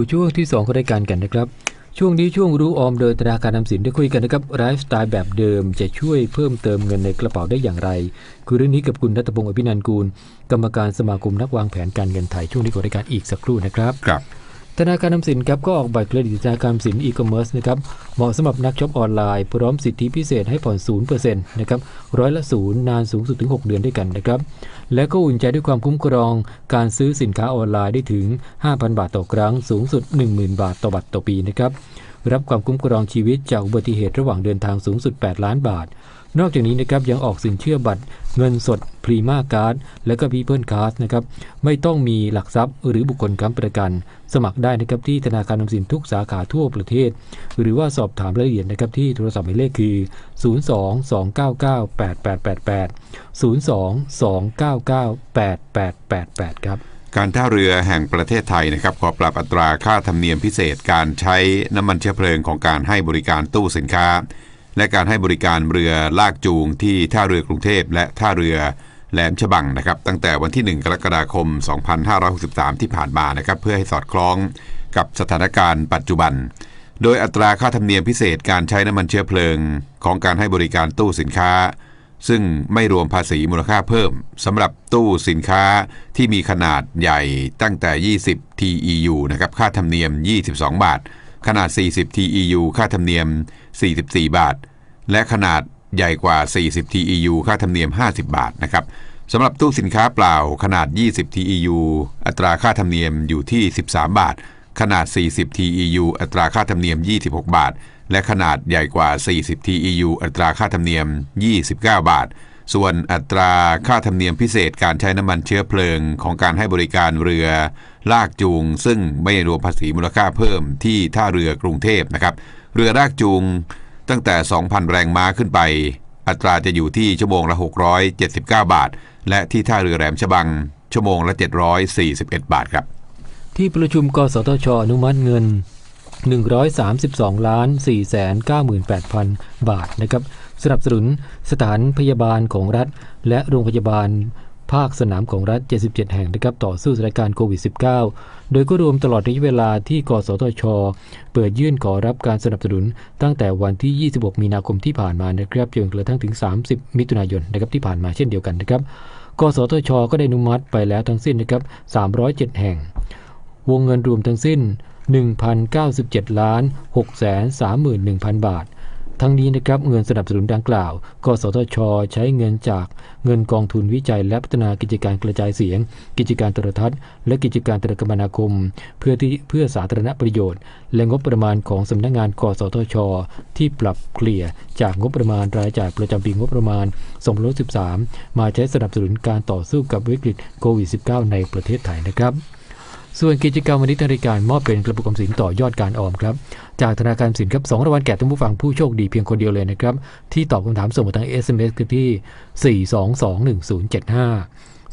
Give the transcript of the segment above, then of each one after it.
ู่ช่วงที่2ของรายการกันนะครับ ช่วงนี้ช่วงรู้ออมโดยธนาคารนำสินได้คุยกันนะครับไลฟ์สไตล์แบบเดิมจะช่วยเพิ่มเติมเงินในกระเป๋าได้อย่างไร คือเรื่องนี้กับคุณนัทพงศ์อภินันกูล กรรมการสมาคมนักวางแผนการเงินไทยช่วงนี้ของรายการอีกสักครู่นะครับครับ ธนาคารนำสินครับก็ออกบัตรเครดิตธนาคารสินอีคอมเมิร์ซนะครับเหมาะสำหรับนักช็อปออนไลน์พร้อมสิทธิพิเศษให้ผ่อน0%นะครับร้อยละศูนย์นานสูงสุดถึง 6 เดือนด้วยกันนะครับและก็อุ่นใจด้วยความคุ้มครองการซื้อสินค้าออนไลน์ได้ถึง 5,000 บาทต่อครั้งสูงสุด 10,000 บาทต่อบัตรต่อปีนะครับ รับความคุ้มครองชีวิตจากอุบัติเหตุระหว่างเดินทางสูงสุด 8 ล้านบาท นอกจากนี้นะครับยังออกสินเชื่อบัตร เงินสดพรีมาการ์ดและก็พีเพิลการ์ดนะครับไม่ต้องมีหลักทรัพย์หรือบุคคลค้ำประกัน สมัครได้นะครับที่ธนาคารนำสินทุกสาขาทั่วประเทศ หรือว่าสอบถามรายละเอียดนะครับที่โทรศัพท์หมายเลขคือ 02 299 8888 02 299 8888 ครับ การท่าเรือแห่งประเทศไทยนะครับขอปรับอัตราค่าธรรมเนียมพิเศษการใช้น้ำมันเชื้อเพลิงของการให้บริการตู้สินค้า และการให้บริการเรือลากจูงที่ท่าเรือกรุงเทพและท่าเรือแหลมฉบังนะครับตั้งแต่วันที่ 1 กรกฎาคม 2563 ที่ผ่านมานะครับเพื่อให้สอดคล้องกับสถานการณ์ปัจจุบัน โดยอัตราค่าธรรมเนียมพิเศษการใช้น้ำมันเชื้อเพลิง ของการให้บริการตู้สินค้า ซึ่งไม่รวมภาษีมูลค่าเพิ่มสำหรับตู้สินค้าที่มีขนาดใหญ่ตั้งแต่ 20 TEU นะครับค่าธรรมเนียม 22 บาท ขนาด 40 TEU ค่าธรรมเนียม 44 บาท และขนาดใหญ่กว่า 40 TEU ค่าธรรมเนียม 50 บาทนะครับสำหรับตู้สินค้าเปล่าขนาด 20 TEU อัตราค่าธรรมเนียมอยู่ที่ 13 บาท ขนาด 40 TEU อัตราค่าธรรมเนียม 26 บาท และขนาดใหญ่กว่า 40 TEU อัตราค่าธรรมเนียม 29 บาท ส่วนอัตราค่าธรรมเนียมพิเศษการใช้น้ำมันเชื้อเพลิงของการให้บริการเรือลากจูง ซึ่งไม่รวมภาษีมูลค่าเพิ่มที่ท่าเรือกรุงเทพนะครับ เรือลากจูงตั้งแต่ 2,000 แรงม้าขึ้นไป อัตราจะอยู่ที่ชั่วโมงละ 679 บาท และที่ท่าเรือแหลมฉบัง ชั่วโมงละ 741 บาทครับ ที่ประชุมกสทชอนุมัติเงิน 132ล้าน498,000 บาทนะครับสนับสนุนสถานพยาบาลของรัฐ และโรงพยาบาลภาคสนามของรัฐ 77 แห่งนะครับต่อสู้สถานการณ์โควิด -19 โดยก็รวมตลอดระยะเวลาที่กสทช เปิดยื่นขอรับการสนับสนุนตั้งแต่วันที่ 26 มีนาคมที่ผ่านมานะครับจนกระทั่งถึง 30 มิถุนายนนะครับที่ผ่านมาเช่นเดียวกันนะครับกสทช ก็ได้อนุมัติไปแล้วทั้งสิ้นนะครับ307 แห่ง วงเงินรวมทั้งสิ้น 1,097ล้าน631,000 บาท ทั้งนี้นะครับเงินสนับสนุนดังกล่าวกสทช ใช้เงินจากเงินกองทุนวิจัยและพัฒนากิจการกระจายเสียง กิจการโทรทัศน์ และกิจการโทรคมนาคม เพื่อที่เพื่อสาธารณประโยชน์ และงบประมาณของสำนักงานกสทช ที่ปรับเกลี่ยจากงบประมาณรายจ่ายประจำปีงบประมาณ2563มาใช้สนับสนุนการต่อสู้กับวิกฤตโควิด -19 ในประเทศไทยนะครับ ส่วนกิจกรรมวันนี้ทางรายการมอบเป็นกระปุกออมสินต่อยอดการออมครับ จากธนาคารสินครับสองรางวัลแก่ท่านผู้ฟังผู้โชคดีเพียงคนเดียวเลยนะครับ ที่ตอบคำถามส่งมาทาง SMS คือที่ 4221075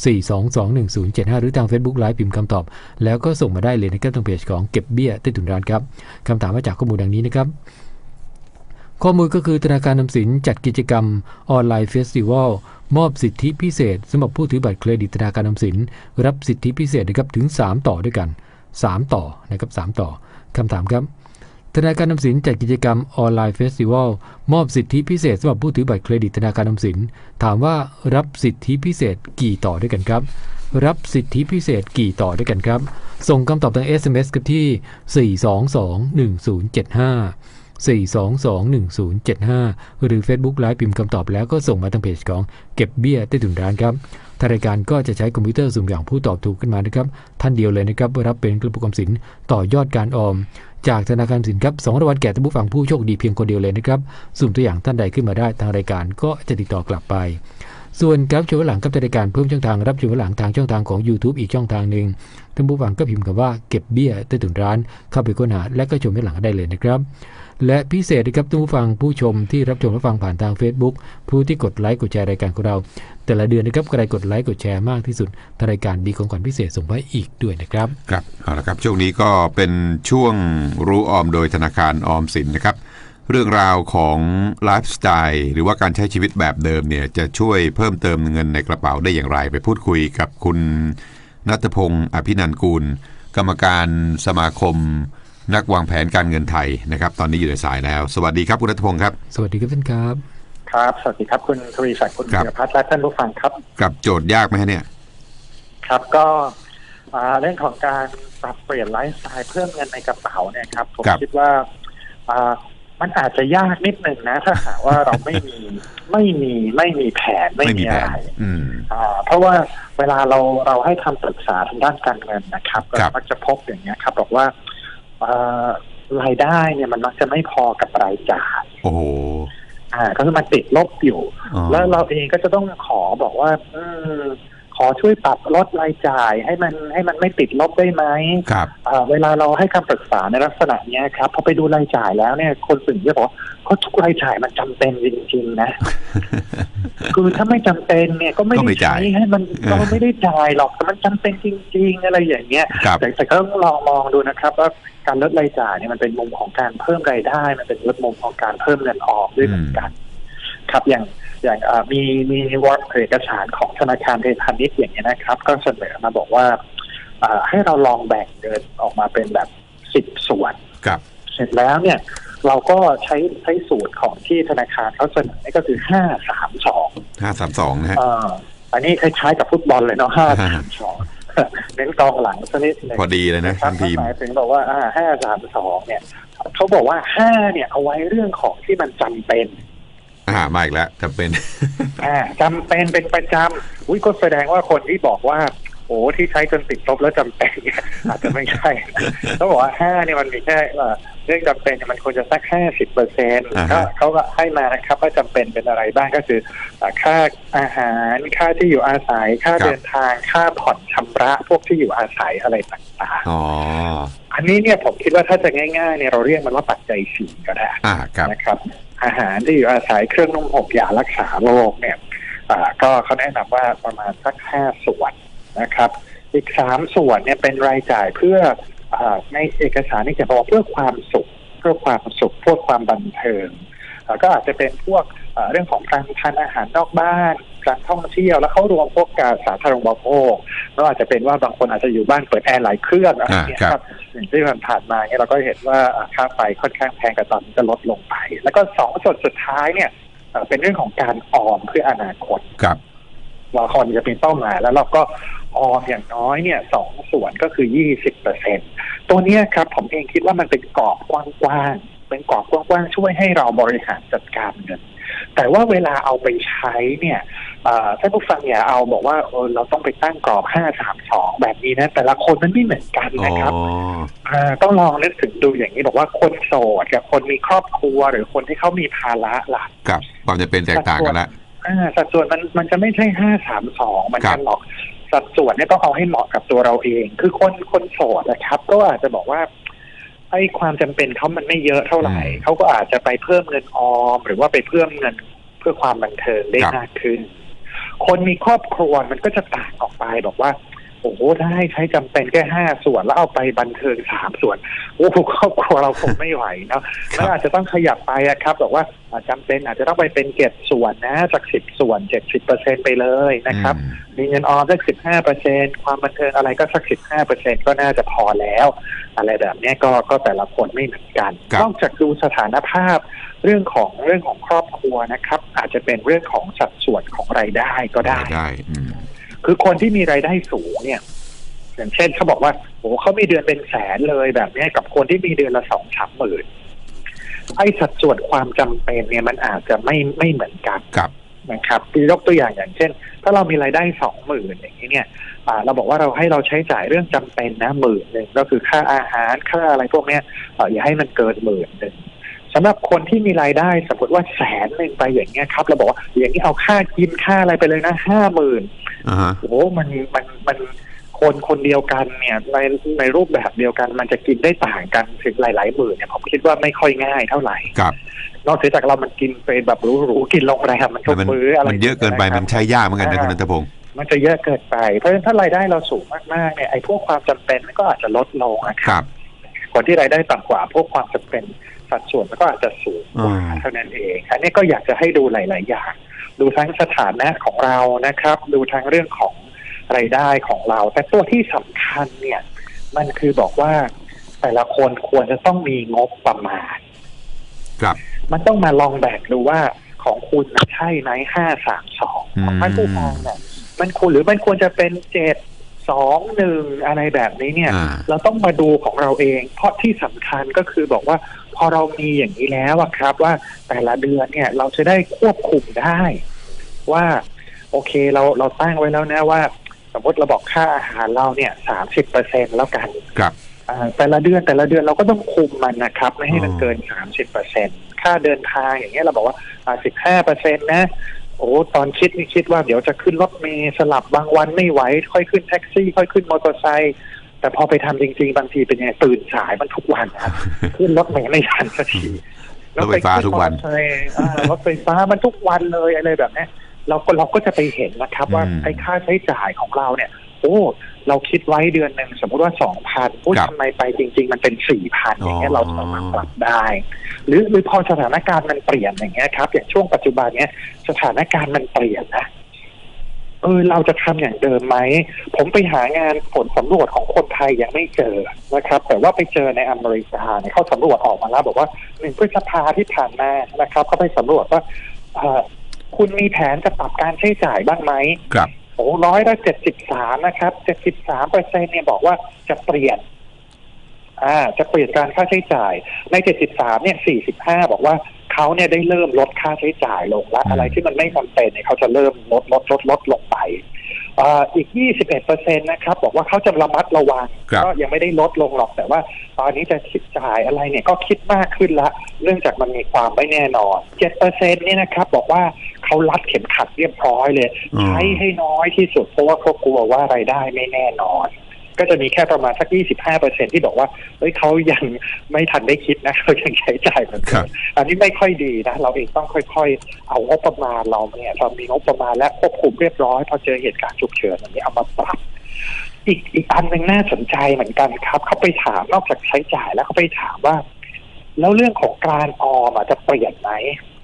4221075 หรือทาง Facebook ไลฟ์พิมพ์คำตอบ แล้วก็ส่งมาได้เลยนะครับทางเพจของเก็บเบี้ยใต้ถุนร้านครับคำถามมาจากข้อมูลดังนี้นะครับ ข้อมูลก็คือธนาคารนำสินจัดกิจกรรมออนไลน์เฟสติวัลมอบสิทธิพิเศษสำหรับผู้ถือบัตรเครดิตธนาคารนำสิน รับสิทธิพิเศษนะครับถึง 3 ต่อด้วยกัน 3 ต่อนะครับ3ต่อคำถามครับ ธนาคารนำสินจัดกิจกรรมออนไลน์เฟสติวัลมอบสิทธิพิเศษสำหรับผู้ถือบัตรเครดิตธนาคารนำสิน ถามว่ารับสิทธิพิเศษกี่ต่อด้วยกันครับรับสิทธิพิเศษกี่ต่อด้วยกันครับ ส่งคำตอบทาง SMS กับที่ 4221075 4221075 หรือ Facebook ไลฟ์พิมพ์คำตอบแล้วก็ส่งมาทางเพจของเก็บเบี้ยใต้ถุนร้านครับทางรายการก็จะใช้คอมพิวเตอร์สุ่มอย่างผู้ตอบถูกขึ้นมานะครับ ท่านเดียวเลยนะครับรับเป็นกระปุกออมสินต่อยอดการออม จากธนาคารสินครับสองรางวัลแก่ท่านผู้ฟังผู้โชคดีเพียงคนเดียวเลยนะครับสุ่มตัวอย่างท่านใดขึ้นมาได้ทางรายการก็จะติดต่อกลับไปส่วนรับชมหลังกับรายการเพิ่มช่องทางรับชมหลังทางช่องทางของ YouTube อีกช่องทางหนึ่งท่านผู้ฟังก็พิมพ์คำว่าเก็บเบี้ยใต้ถุนร้านเข้าไปค้นหาและก็ชมย้อนหลังได้เลยนะครับ และพิเศษนะครับท่านผู้ฟังผู้ชมที่รับชมรับฟังผ่านทาง Facebook ผู้ที่กดไลค์กดแชร์รายการของเรา แต่ละเดือนนะครับใครกดไลค์กดแชร์มากที่สุดทางรายการมีของขวัญพิเศษส่งไว้อีกด้วยนะครับครับเอาละครับช่วงนี้ก็เป็นช่วงรู้ออมโดยธนาคารออมสินนะครับเรื่องราวของไลฟ์สไตล์หรือว่าการใช้ชีวิตแบบเดิมเนี่ยจะช่วยเพิ่มเติมเงินในกระเป๋าได้อย่างไร ไปพูดคุยกับคุณนัทพงศ์อภินันกูล กรรมการสมาคม นักวางแผนการเงินไทยนะครับ ตอนนี้อยู่ในสายแล้ว สวัสดีครับคุณรัฐพงศ์ครับ สวัสดีครับท่านครับ ครับ สวัสดีครับคุณทวีศักดิ์คุณครับธีรพัฒน์และท่านผู้ฟังครับ กับโจทย์ยากไหมฮะเนี่ย ครับก็อ่าเรื่องของการปรับเปลี่ยนไลฟ์สไตล์เพิ่มเงินในกระเป๋าเนี่ยครับผมครับคิดว่าอ่ามันอาจจะยากนิดหนึ่งนะ ถ้าหากว่าเราไม่มีไม่มีไม่มีแผนไม่ไม่มีมีแผอะไรนอืมอ่าเพราะว่าเวลาเราเราให้คำปรึกษาทางด้านการเงินนะครับครัเราบมักจะพบอย่างเงี้ยครับ บอกว่าอ่า รายได้เนี่ยมันมักจะไม่พอกับรายจ่ายโอ้โหอ่า ก็คือมันติดลบอยู่อ๋อแล้วเราเองก็จะต้องขอบอกว่า อืม ขอช่วยปรับลดรายจ่ายให้มันให้มันไม่ติดลบได้ไหมครับอ่าเวลาเราให้คำปรึกษาในลักษณะเนี้ยครับพอไปดูรายจ่ายแล้วเนี่ย คนส่วนใหญ่บอกว่าก็ทุกรายจ่ายมันจำเป็นจริงๆนะคือถ้าไม่จำเป็นเนี่ยก็ไม่ก็ได้ไม่จ่ายใช้ให้มันเออก็ไม่ได้จ่ายหรอกแต่มันจำเป็นจริง ๆ อะไรอย่างเงี้ยครับแต่แต่ก็ต้องลองมองดูนะครับว่าการลดรายจ่ายเนี่ยมันเป็นมุมของการเพิ่มรายได้ มันเป็นลดมุมของการเพิ่มเงินออมด้วยเหมือนกัน ครับอย่างอย่างเอ่อมีมีวอร์ดเอกสารของธนาคารไทยพาณิชย์อย่างเงี้ยนะครับ ก็เสนอมาบอกว่าเอ่อให้เราลองแบ่งเงินออกมาเป็นแบบสิบส่วนครับ เสร็จแล้วเนี่ย เราก็ใช้ใช้สูตรของที่ธนาคารเขาเสนอนี่ก็คือห้าสามสองห้าสามสองนะฮะอันนี้คล้ายๆกับฟุตบอลเลยเนาะห้าสามสองเน้นกองหลังสักนิดหนึงพอดีเลยนะครัทั้บงทีมหมายถึงบอกว่าอ่าห้าสามสองเนี่ยเขาบอกว่าห้าเนี่ยเอาไว้เรื่องของที่มันจำเป็น อ่ามาอีกแล้วจะเป็นอ่าจำเป็นเป็นประจำอุ้ยก็แสดงว่าคนที่บอกว่าโอ้ที่ใช้จนติดลบแล้วจำเป็นเนี่ยอาจจะไม่ใช่เขาบอกว่าห้าเนี่ยมันมีแค่เอ่อเรื่องจำเป็นเนี่ยมันควรจะสักห้าสิบเปอร์เซ็นต์อ่าฮะก็เขาก็ให้มานะครับว่าจำเป็นเป็นอะไรบ้างก็คืออ่าค่าอาหารค่าที่อยู่อาศัย ค่าเดินทางค่าผ่อนชำระพวกที่อยู่อาศัยอะไรต่างอ๋อๆอันนี้เนี่ยผมคิดว่าถ้าจะง่ายๆเนี่ยเราเรียกมันว่าปัจจัยสี่ก็ได้อ่าครับนะครับ อาหารที่อยู่อาศัยเครื่องนุ่งห่มยารักษาโรคเนี่ยก็เขาแนะนำว่าประมาณสักห้าส่วนนะครับ อีกสามส่วนเนี่ยเป็นรายจ่ายเพื่ออในเอกสารนี่จะบอกเพื่อความสุข เพื่อความสุขเพื่อความบันเทิงก็อาจจะเป็นพวกเรื่องของการทานอาหารนอกบ้าน การท่องเที่ยว แล้วเขารวมพวกการสาธารณูปโภคก็อาจจะเป็นว่าบางคนอาจจะอยู่บ้านเปิดแอร์หลายเครื่องอะไรอย่างเงี้ยอ่าคครัรับบอย่างที่ผ่านๆมาเนี่ยเราก็เห็นว่าอ่าค่าไฟค่อนข้างแพงแต่ตอนนี้ก็ลดลงไป แล้วก็สองส่วนสุดท้ายเนี่ยเอ่อเป็นเรื่องของการออมเพื่ออนาคตครับว่าคนจะเป็นเป้าหมายแล้วเราก็ออมอย่างน้อยเนี่ยสองส่วนก็คือยี่สิบเปอร์เซ็นตัวเนี้ยครับผมเองคิดว่ามันเป็นกรอบกว้างๆเป็นกรอบกว้างๆช่วยให้เราบริหารจัดการเงินแต่ว่าเวลาเอาไปใช้เนี่ยเอ่อ ท่านผู้ฟังอย่าเอาบอกว่าเออเราต้องไปตั้งกรอบห้าสามสองแบบนี้นะ แต่ละคนมันไม่เหมือนกันอ๋อนะครับอ่าต้องลองนึกถึงดูอย่างนี้บอกว่าคนโสดกับคนมีครอบครัว หรือคนที่เขามีภาระล่ะครับความจะเป็นแตกต่างกันละอ่าสัดส่วนมันมันจะไม่ใช่ห้าสามสองมันครัจะบหรอกสัดส่วนเนี่ยต้องเอาให้เหมาะกับตัวเราเอง คือคนคนโสดนะครับ ก็อาจจะบอกว่าไอ้ความจำเป็นเขามันไม่เยอะเท่าไหร่เขาก็อาจจะไปเพิ่มเงินออม หรือว่าไปเพิ่มเงินเพื่อความบันเทิงได้มากขึ้น คนมีครอบครัวมันก็จะต่างออกไปบอกว่าโอ้โหได้ใช้จำเป็นแค่ห้าส่วนแล้วเอาไปบันเทิงสามส่วนโอ้โหครอบครัวเราคงไม่ไหวเนาะคแล้รัวบอาจจะต้องขยับไปอะครับบอกว่าอ่าจำเป็นอาจจะต้องไปเป็นเก็บส่วนนะจากสิบส่วนเจ็ดสิบเปอร์เซ็นไปเลยนะครับอืมมีเงินออมสักสิบห้าเปอร์เซ็นความบันเทิงอะไรก็สักสิบห้าเปอร์เซ็นก็น่าจะพอแล้ว อะไรแบบเนี้ยก็ก็แต่ละคนไม่เหมือนกันครับนอกจากดูสถานภาพ เรื่องของเรื่องของครอบครัวนะครับ อาจจะเป็นเรื่องของสัดส่วนของรายได้ก็ได้ ได้อืมคือคนที่มีรายได้สูงเนี่ย อย่างเช่นเขาบอกว่าโอ้เขามีเดือนเป็นแสนเลยแบบเนี้ยกับคนที่มีเดือนละสองสามหมื่นไอ้สัดส่วนความจำเป็นเนี่ยมันอาจจะไม่ไม่เหมือนกัน ครับ นะครับยกตัวอย่างอย่างเช่น ถ้าเรามีรายได้สองหมื่นอย่างนี้เนี่ยอ่าเราบอกว่าเราให้เราใช้จ่ายเรื่องจำเป็นนะหมื่นหนึ่งก็คือค่าอาหารค่าอะไรพวกเนี้ยเอ่ออย่าให้มันเกินหมื่นหนึ่ง สำหรับคนที่มีรายได้สมมติว่าแสนหนึ่งไปอย่างเงี้ยครับเราบอกว่าอย่างนี้เอาค่ากินค่าอะไรไปเลยนะห้าหมื่นอ่าฮะโอ้โหมันมันมันคนคนเดียวกันเนี่ยในในรูปแบบเดียวกันมันจะกินได้ต่างกันถึงหลายๆหมื่นเนี่ยผมคิดว่าไม่ค่อยง่ายเท่าไหร่ครับนอกจากเรามันกินเป็นแบบหรูๆกินโรงแรมมันทุกมันมื้ออะไรมันเยอะเกินไปะครับมันใช้ยากเหมือนกันนะคุณนันทพงศ์มันจะเยอะเกินไป เพราะฉะนั้นถ้ารายได้เราสูงมากๆเนี่ยไอ้พวกความจำเป็นมันก็อาจจะลดลงนะคครับรับคนที่รายได้ต่ำกว่าพวกความจำเป็น สัดส่วนมันก็อาจจะสูงกว่าอืมเท่านั้นเองอันนี้ก็อยากจะให้ดูหลาย ๆ อย่าง ดูทั้งสถานะของเรานะครับ ดูทั้งเรื่องของรายได้ของเรา แต่ตัวที่สำคัญเนี่ย มันคือบอกว่าแต่ละคนควรจะต้องมีงบประมาณ ครับ มันต้องมาลองแบ่งดูว่าของคุณมันใช่ไหมห้าสามสองอืมของท่านผู้ฟังเนี่ยมันควรหรือมันควรจะเป็นเจ็ด สองหนึ่งอะไรแบบนี้เนี่ย อ่า เราต้องมาดูของเราเอง เพราะที่สำคัญก็คือบอกว่าพอเรามีอย่างนี้แล้วอะครับว่าแต่ละเดือนเนี่ยเราจะได้ควบคุมได้ ว่า โอเคเราเราตั้งไว้แล้วนะว่า สมมติเราบอกค่าอาหารเราเนี่ยสามสิบเปอร์เซ็นแล้วกันครับ อ่าแต่ละเดือนแต่ละเดือนเราก็ต้องคุมมันนะครับ ไม่ให้มันอ๋อ เกินสามสิบเปอร์เซ็นค่าเดินทางอย่างเงี้ยเราบอกว่าสิบห้าเปอร์เซ็นนะ โอ้ตอนคิดนี่คิดว่าเดี๋ยวจะขึ้นรถเมล์สลับบางวันไม่ไหว ค่อยขึ้นแท็กซี่ ค่อยขึ้นมอเตอร์ไซค์แต่พอไปทำจริง ๆ บางทีเป็นไงตื่นสายมันทุกวันครับขึ้นรถเมล์ไม่ทันสักทีรถไฟฟ้าทุกวันแล้วไปขึ้มอเตอร์ไซค์อ่ารถไฟฟ้ามันทุกวันเลยอะไรแบบเนี้ยเราก็เราก็จะไปเห็นนะครับว่าอืมไอ้ค่าใช้จ่ายของเราเนี่ย โอ้ เราคิดไว้เดือนหนึ่งสมมติว่าสองพันพูดครับทำไมไปจริง ๆ มันเป็นสี่พันอย่างเงี้ยอ๋อเราสามารถปรับได้ หรือหรือพอสถานการณ์มันเปลี่ยนอย่างเงี้ยครับ อย่างช่วงปัจจุบันเนี้ยสถานการณ์มันเปลี่ยนนะเออเราจะทำอย่างเดิมไหม ผมไปหางานผลสำรวจของคนไทยยังไม่เจอนะครับ แต่ว่าไปเจอในอเมริกาเนี่ยเขาสำรวจออกมาแล้ว บอกว่าหนึ่งพฤษภาที่ผ่านมานะครับเขาไปสำรวจว่าเอ่อคุณมีแผนจะปรับการใช้จ่ายบ้างไหมครับ โอ้ร้อยละเจ็ดสิบสามนะครับเจ็ดสิบสามเปอร์เซ็นเนี่ยบอกว่าจะเปลี่ยน อ่า จะเปลี่ยนการค่าใช้จ่าย ในเจ็ดสิบสามเนี่ยสี่สิบห้าบอกว่าเขาเนี่ยได้เริ่มลดค่าใช้จ่ายลงแล้วอืมอะไรที่มันไม่จำเป็นเนี่ยเขาจะเริ่มลดลดลดลดลงไป อ่าอีกยี่สิบเอ็ดเปอร์เซ็นนะครับ บอกว่าเขาจะระมัดระวังครับก็ยังไม่ได้ลดลงหรอก แต่ว่าตอนนี้จะคิดจ่ายอะไรเนี่ยก็คิดมากขึ้นละ เนื่องจากมันมีความไม่แน่นอนเจ็ดเปอร์เซ็นเนี่ยนะครับ บอกว่าเขารัดเข็มขัดเรียบร้อยเลยอืมใช้ให้น้อยที่สุดเพราะว่าเขากลัวว่ารายได้ไม่แน่นอน ก็จะมีแค่ประมาณสัก 25เปอร์เซ็นที่บอกว่าเฮ้ยเขายังไม่ทันได้คิดนะเขายังใช้จ่ายเหมือนครัเดิบมอันนี้ไม่ค่อยดีนะ เราเองต้องค่อยๆ เอางบประมาณเราเนี่ยเรามีงบประมาณและควบคุมเรียบร้อยพอเจอเหตุการณ์ฉุกเฉินอย่างนี้เอามาปรับอีกอีกอันหนึ่งน่าสนใจเหมือนกันครับ เขาไปถามนอกจากใช้จ่ายแล้วเขาไปถามว่า แล้วเรื่องของการออมอะจะเปลี่ยนไหม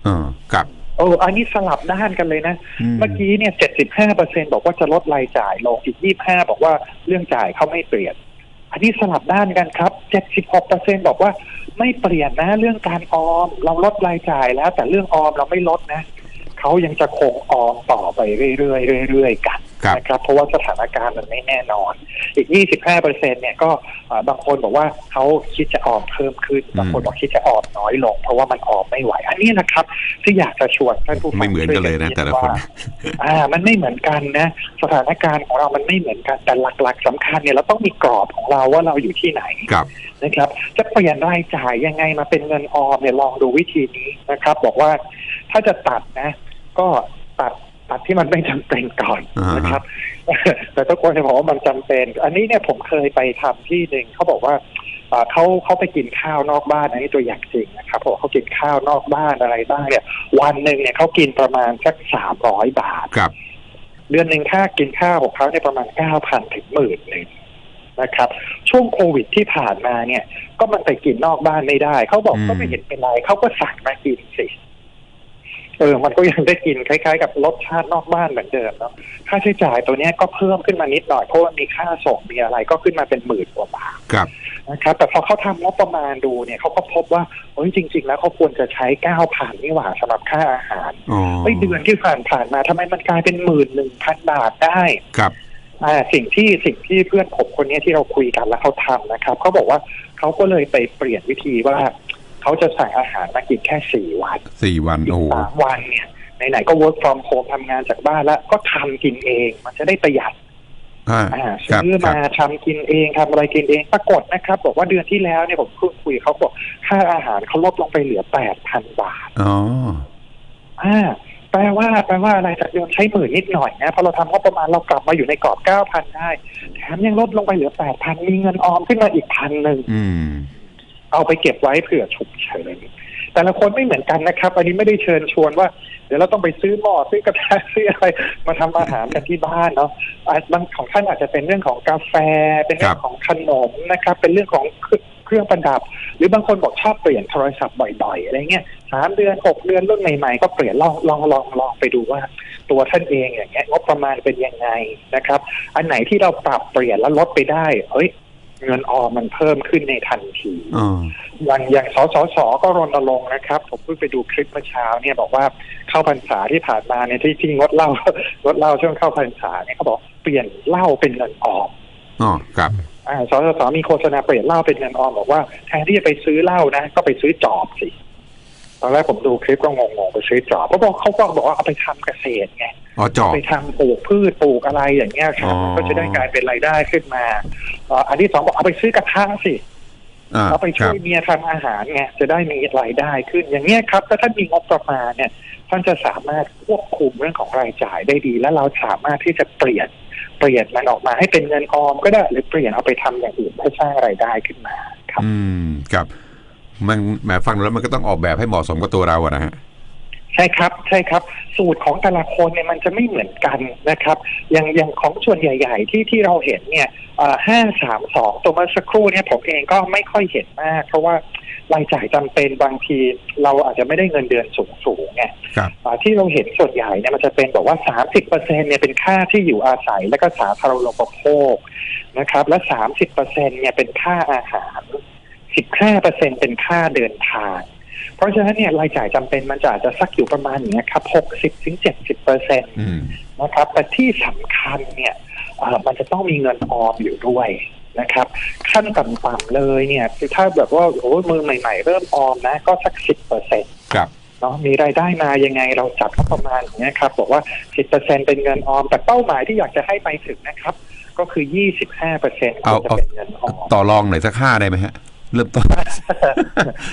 เออครับเอออันนี้สลับด้านกันเลยนะ เมื่อกี้เนี่ย75เปอร์เซ็นบอกว่าจะลดรายจ่ายลงอีก25บอกว่าเรื่องจ่ายเขาไม่เปลี่ยน อันนี้สลับด้านกันครับ76เปอร์เซ็นบอกว่าไม่เปลี่ยนนะเรื่องการออม เราลดรายจ่ายแล้ว แต่เรื่องออมเราไม่ลดนะเขายังจะคงออมต่อไปเรื่อยๆเรื่อยๆกันครับ นะครับเพราะว่าสถานการณ์มันไม่แน่นอน อีก 25เปอร์เซ็นเนี่ยก็เอ่อบางคนบอกว่าเขาคิดจะออมเพิ่มขึ้นบางคนบอกคิดจะออมน้อยลง เพราะว่ามันออมไม่ไหว อันนี้นะครับ ที่อยากจะชวนท่านผู้ฟังไม่เหมือนกันเลยนะช่วแต่ละคนว่าอ่า มันไม่เหมือนกันนะ สถานการณ์ของเรามันไม่เหมือนกันแต่หลักๆสำคัญเนี่ยเราต้องมีกรอบของเราว่าเราอยู่ที่ไหนครับนะครับ จะเปลี่ยนรายจ่ายยังไงมาเป็นเงินออมเนี่ยลองดูวิธีนี้นะครับ บอกว่าถ้าจะตัดนะ ก็ตัด ตัดที่มันไม่จำเป็นก่อนอ่าฮะนะครับ แต่ทุกคนจะบอกว่ามันจำเป็น อันนี้เนี่ยผมเคยไปทำที่หนึ่งเขาบอกว่าอ่าเขาเขาไปกินข้าวนอกบ้านอันนี้ตัวอย่างจริงนะครับเพราะเขากินข้าวนอกบ้านอะไรบ้างเนี่ย วันหนึ่งเนี่ยเขากินประมาณสักสามร้อยบาทครับ เดือนหนึ่งค่ากินข้าวของเขาเนี่ยประมาณเก้าพันถึงหมื่นหนึ่งนะครับ ช่วงโควิดที่ผ่านมาเนี่ย ก็มันไปกินนอกบ้านไม่ได้เขาบอกอืมก็ไม่เห็นเป็นไรเขาก็สั่งมากินสิ เออมันก็ยังได้กินคล้ายๆ กับรสชาตินอกบ้านเหมือนเดิมเนาะค่าใช้จ่ายตัวเนี้ยก็เพิ่มขึ้นมานิดหน่อยเพราะว่ามีค่าส่งมีอะไรก็ขึ้นมาเป็นหมื่นกว่าบาทครับนะครับ แต่พอเขาทำงบประมาณดูเนี่ยเขาก็พบว่าเฮ้ยจริง ๆ แล้วเขาควรจะใช้เก้าพันนี่หว่าสำหรับค่าอาหารอ๋อเฮ้ยเดือนที่ผ่านผ่านๆมาทำไมมันกลายเป็นหมื่นหนึ่งพันบาทได้ครับอ่าสิ่งที่สิ่งที่เพื่อนผมคนเนี้ยที่เราคุยกันแล้วเขาทำนะครับเขาบอกว่าเขาก็เลยไปเปลี่ยนวิธีว่า เขาจะสั่งอาหารมากินแค่สี่วันสี่วันอีโอ้กโหสามวันเนี่ยไหนๆก็ work from home ทำงานจากบ้านแล้วก็ทำกินเอง มันจะได้ประหยัดอ่าอ่าครับซื้อครัมาบทำกินเองทำอะไรกินเองปรากฏนะครับ บอกว่าเดือนที่แล้วเนี่ยผมคุยคุยเขาบอกค่าอาหารเขาลดลงไปเหลือแปดพันบาทอ๋ออ่าแปลว่าแปลว่าอะไรจากเดิมใช้หมื่นนิดหน่อยนะพอเราทำงบประมาณเรากลับมาอยู่ในกรอบเก้าพันได้ แถมยังลดลงไปเหลือแปดพันมีเงินออมขึ้นมาอีกพันหนึ่งอืม เอาไปเก็บไว้เผื่อฉุกเฉินแต่ละคนไม่เหมือนกันนะครับ อันนี้ไม่ได้เชิญชวนว่า เดี๋ยวเราต้องไปซื้อหม้อซื้อกระทะซื้ออะไรมาทำอาหารกันที่บ้านเนาะบางของท่านอาจจะเป็นเรื่องของกาแฟ เป็นเรื่องของขนมนะครับ เป็นเรื่องของเครื่องประดับ หรือบางคนบอกชอบเปลี่ยนโทรศัพท์บ่อยๆอะไรเงี้ยสามเดือนหกเดือนรุ่นใหม่ๆก็เปลี่ยนลองลองลองลองไปดูว่า ตัวท่านเองอย่างเงี้ยงบประมาณเป็นยังไงนะครับ อันไหนที่เราปรับเปลี่ยนแล้วลดไปได้เฮ้ย เงินออมมันเพิ่มขึ้นในทันทีอ๋ออย่างอย่างสสสก็รณรงค์นะครับ ผมเพิ่งไปดูคลิปเมื่อเช้าเนี่ยบอกว่าเข้าพรรษาที่ผ่านมาเนี่ยที่ที่งดเหล้างดเหล้าช่วงเข้าพรรษาเนี่ยเขาบอกเปลี่ยนเหล้าเป็นเงินออมอ๋อครับอ่าสสสมีโฆษณาเปลี่ยนเหล้าเป็นเงินออมบอกว่าแทนที่จะไปซื้อเหล้านะ ก็ไปซื้อจอบสิ ตอนแรกผมดูคลิปก็งงๆไปซื้อจอบเพราะบอกเขาก็บอกว่าเอาไปทำเกษตรไงอ๋อจอบไปทำปลูกพืชปลูกอะไรอย่างเงี้ยครับอ๋อก็จะได้กลายเป็นรายได้ขึ้นมาอ่าอันที่สองบอกเอาไปซื้อกระทะสิอ่าเอาไปคช่รัวบยเมียทำอาหารไงจะได้มีรายได้ขึ้น อย่างเงี้ยครับถ้าท่านมีงบประมาณเนี่ยท่านจะสามารถควบคุมเรื่องของรายจ่ายได้ดี และเราสามารถที่จะเปลี่ยนเปลี่ยนมันออกมาให้เป็นเงินออมก็ได้หรือเปลี่ยนเอาไปทำอย่างอื่นเพื่อสร้างรายได้ขึ้นมาครับ อืมครับ มันแหมฟังดูแล้วมันก็ต้องออกแบบให้เหมาะสมกับตัวเราอะนะฮะใช่ครับใช่ครับ สูตรของแต่ละคนเนี่ยมันจะไม่เหมือนกันนะครับ อย่างอย่างของส่วนใหญ่ ๆ ที่ที่เราเห็นเนี่ยห้าสามสองตัวเมื่อสักครู่เนี่ยผมเองก็ไม่ค่อยเห็นมาก เพราะว่ารายจ่ายจำเป็นบางทีเราอาจจะไม่ได้เงินเดือนสูงสูงๆไงครับอ่าที่เราเห็นส่วนใหญ่เนี่ยมันจะเป็นบอกว่า30เปอร์เซ็นเนี่ยเป็นค่าที่อยู่อาศัยและก็สาธารณูปโภคนะครับ และ30เปอร์เซ็นเนี่ยเป็นค่าอาหาร 15เปอร์เซ็นเป็นค่าเดินทาง เพราะฉะนั้นเนี่ยรายจ่ายจำเป็นมันจะอาจจะสักอยู่ประมาณอย่างเนี้ยครับ60ถึง70เปอร์เซ็นอืมนะครับ แต่ที่สำคัญเนี่ยเอ่อมันจะต้องมีเงินออมอยู่ด้วยนะครับ ขั้นต่ำๆเลยเนี่ยคือถ้าแบบว่าโอ้ยมือใหม่ๆ เริ่มออมนะก็สัก10เปอร์เซ็นครับเนาะมีรายได้มายังไงเราจัดก็ประมาณอย่างเงี้ยครับบอกว่า10%เป็นเงินออม แต่เป้าหมายที่อยากจะให้ไปถึงนะครับ ก็คือ25%ควรจะเป็นเงินออม ต่อรองหน่อยสักห้าได้ไหมฮะ เริ่มต้น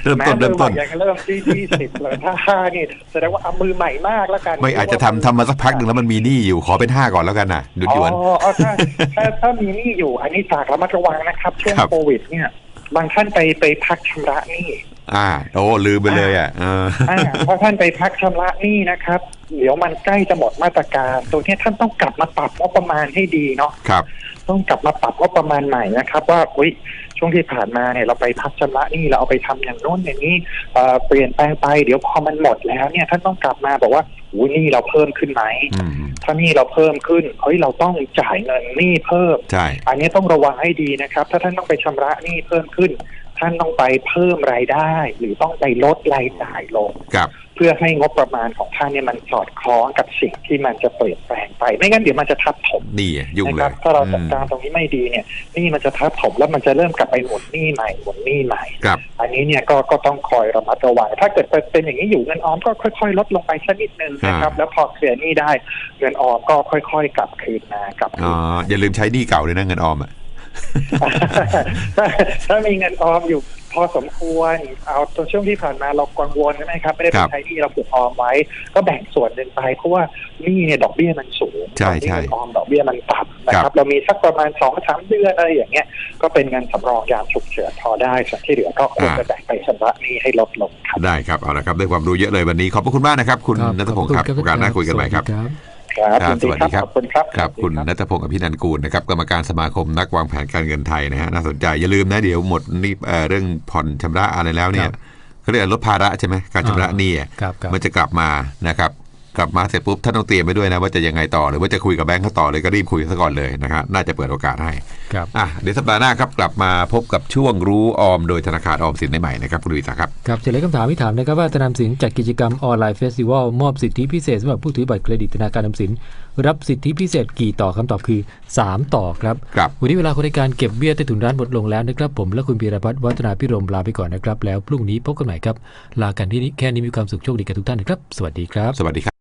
เริ่มต้นแเริ่มต้นอยังเริ่มที่20เลยถ้าห้านี่แสดงว่าเอามือใหม่มากแล้วกัน ไม่อาจจะทำทำมาสักพักหนึ่งแล้วมันมีหนี้อยู่ขอเป็นห้าก่อนแล้วกันนะหยุดหยวนอ๋ออ๋อถ้าถ้าถ้ามีหนี้อยู่ อันนี้ฝากระมัดระวังนะครับช่วงครับโควิด เนี่ย บางท่านไปไปพักชำระหนี้อ่าโอ้ลืมไปเลยอะเอออ่าเพราะท่านไปพักชำระหนี้นะครับ เดี๋ยวมันใกล้จะหมดมาตรการ ตัวเนี้ยท่านต้องกลับมาปรับงบประมาณให้ดีเนาะครับ ต้องกลับมาปรับงบประมาณใหม่นะครับ ว่าอุ้ย ช่วงที่ผ่านมาเนี่ยเราไปพักชำระหนี้เราเอาไปทำอย่างโน้นอย่างนี้เอ่อเปลี่ยนแปลงไปเดี๋ยวพอมันหมดแล้วเนี่ยท่านต้องกลับมาบอกว่าอุ้ยหนี้เราเพิ่มขึ้นไหมอืมถ้าหนี้เราเพิ่มขึ้นเฮ้ยเราต้องจ่ายเงินหนี้เพิ่มใช่อันนี้ต้องระวังให้ดีนะครับ ถ้าท่านต้องไปชำระหนี้เพิ่มขึ้น ท่านต้องไปเพิ่มรายได้ หรือต้องไปลดรายจ่ายลง ครับเพื่อให้งบประมาณของท่านเนี่ยมันสอดคล้องกับสิ่งที่มันจะเปลี่ยนแปลงไป ไม่งั้นเดี๋ยวมันจะทับถมนี่อะยุ่งนะเลครัยบถ้าเราจัดอืมการตรงนี้ไม่ดีเนี่ยหนี่มันจะทับถมแล้วมันจะเริ่มกลับไปหมุนหนี้ใหม่หมุนหนี้ใหม่ ครับ อันนี้เนี่ยก็ก็ต้องคอยระมัดระวังถ้าเกิดเป็นอย่างนี้อยู่เงินออมก็ค่อย ๆ ลดลงไปสักนิดนึงนะครับแล้วพอเคลียร์หนี้ได้ เงินออมก็ค่อย ๆ กลับคืนมากลับอ๋คือนมาอย่าลืมใช้หนี้เก่าเลยนะเงินออมอะ ถ้าถ้ามีเงินออมอยู่พอสมควรเอาตัวช่วงที่ผ่านมาเรากังวลใช่ไหมครับ ไม่ได้คไปรับใช้หนี้เราเก็บออมไว้ ก็แบ่งส่วนหนึ่งไปเพราะว่าหนี้เนี่ยดอกเบี้ยมันสูงใช่ตอนนี้ใช่เงินออมดอกเบี้ยมันต่ำนะคครัรับบเรามีสักประมาณสองสามเดือนอะไรอย่างเงี้ย ก็เป็นเงินสำรองยามฉุกเฉินพอได้ส่วนที่เหลือก็ควรจะแบ่งไปชำระหนี้ให้ลดลงครับได้ครับเอาละครับได้ความรู้เยอะเลยวันนี้ขอบพระคุณมากนะครับ คุณครับนัทพงศ์ครับขอโอกาสหน้าคุยกันใหม่ครับสวัสดี ครับครับครับยินดีสวัสดีครับขอบคุณครับครับสวัสดีคุณนัทพงศ์อภินันท์กูลนะครับกรรมการสมาคมนักวางแผนการเงินไทยนะฮะน่าสนใจอย่าลืมนะเดี๋ยวหมดนี่เอ่อเรื่องผ่อนชำระอะไรแล้วเนี่คยรับเขาเรียกลดภาระใช่ไหมการชำระหนี้อะครับครับมันจะกลับมานะครับ กลับมาเสร็จปุ๊บท่านต้องเตรียมไปด้วยนะว่าจะยังไงต่อหรือว่าจะคุยกับแบงค์เขาต่อเลยก็รีบคุยซะก่อนเลยนะครับน่าจะเปิดโอกาสให้ครับอะเดี๋ยวสัปดาห์หน้าครับกลับมาพบกับช่วงรู้ออมโดยธนาคารออมสินได้ใหม่นะครับคุณวิสาครับครับจะเลยคำถามที่ถามนะครับว่าธนาคารออมสินจัดกิจกรรมออนไลน์เฟสติวัลมอบสิทธิพิเศษสำหรับผู้ถือบัตรเครดิตธนาคารออมสินรับสิทธิพิเศษกี่ต่อคำตอบคือ 3 ต่อครับครับวันนี้เวลาของรายการเก็บเบี้ยใต้ถุนร้านหมดลงแล้วนะครับผมและคุณพีรพัฒน์วัฒนาพิรมลาไปก่อนนะครับแล้วพรุ่งนี้พบกันใหม่ครับลากันที่นี่แค่นี้มีความสุขโชคดีกับทุกท่านนะครับ สวัสดีครับ สวัสดีครับ